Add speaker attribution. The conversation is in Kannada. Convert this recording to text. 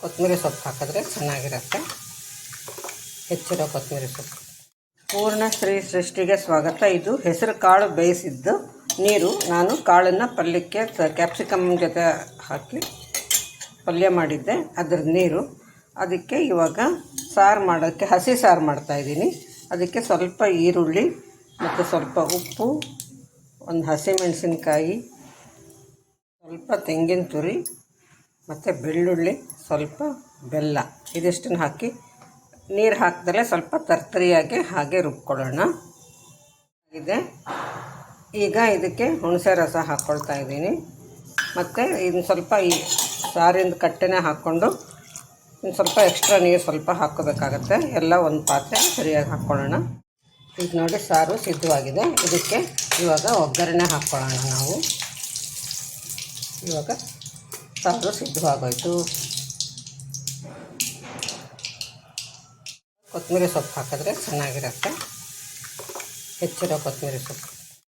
Speaker 1: ಕೊತ್ತಂಬರಿ ಸೊಪ್ಪು ಹಾಕಿದ್ರೆ ಚೆನ್ನಾಗಿರುತ್ತೆ. ಹೆಚ್ಚಿರೋ ಕೊತ್ತಂಬರಿ ಸೊಪ್ಪು. ಪೂರ್ಣ ಶ್ರೀ ಸೃಷ್ಟಿಗೆ ಸ್ವಾಗತ. ಇದು ಹೆಸರು ಕಾಳು ಬೇಯಿಸಿದ್ದು. ನೀರು ನಾನು ಕಾಳನ್ನು ಪಲ್ಯಕ್ಕೆ ಕ್ಯಾಪ್ಸಿಕಮ್ ಜೊತೆ ಹಾಕಿ ಪಲ್ಯ ಮಾಡಿದ್ದೆ. ಅದ್ರ ನೀರು. ಅದಕ್ಕೆ ಇವಾಗ ಸಾರು ಮಾಡೋಕ್ಕೆ ಹಸಿ ಸಾರು ಮಾಡ್ತಾಯಿದ್ದೀನಿ ಅದಕ್ಕೆ ಸ್ವಲ್ಪ ಈರುಳ್ಳಿ ಮತ್ತು ಸ್ವಲ್ಪ ಉಪ್ಪು, ಒಂದು ಹಸಿಮೆಣಸಿನ್ಕಾಯಿ, ಸ್ವಲ್ಪ ತೆಂಗಿನ ತುರಿ ಮತ್ತು ಬೆಳ್ಳುಳ್ಳಿ ಸ್ವಲ್ಪ ಬೆಲ್ಲ ಇದಿಷ್ಟನ್ನು ಹಾಕಿ ನೀರು ಹಾಕಿದ್ರೆ ಸ್ವಲ್ಪ ತರ್ತರಿಯಾಗಿ ಹಾಗೆ ರುಬ್ಕೊಳ್ಳೋಣ. ಇದೆ. ಈಗ ಇದಕ್ಕೆ ಹುಣಸೆ ರಸ ಹಾಕ್ಕೊಳ್ತಾ ಇದ್ದೀನಿ. ಮತ್ತು ಇನ್ನು ಸ್ವಲ್ಪ ಈ ಸಾರಿನ ಕಟ್ಟೆನೇ ಹಾಕ್ಕೊಂಡು ಇನ್ನು ಸ್ವಲ್ಪ ಎಕ್ಸ್ಟ್ರಾ ನೀರು ಸ್ವಲ್ಪ ಹಾಕ್ಕೋಬೇಕಾಗತ್ತೆ. ಎಲ್ಲ ಒಂದು ಪಾತ್ರೆ ಸರಿಯಾಗಿ ಹಾಕ್ಕೊಳ್ಳೋಣ. ಈಗ ನೋಡಿ ಸಾರು ಸಿದ್ಧವಾಗಿದೆ. ಇದಕ್ಕೆ ಇವಾಗ ಒಗ್ಗರಣೆ ಹಾಕ್ಕೊಳ್ಳೋಣ ನಾವು. ಇವಾಗ ಸಾರು ಸಿದ್ಧವಾಗೋಯಿತು ಕೊತ್ತಂಬರಿ ಸೊಪ್ಪು ಹಾಕಿದ್ರೆ ಚೆನ್ನಾಗಿರುತ್ತೆ. ಹೆಚ್ಚಿರೋ ಕೊತ್ತಂಬರಿ ಸೊಪ್ಪು.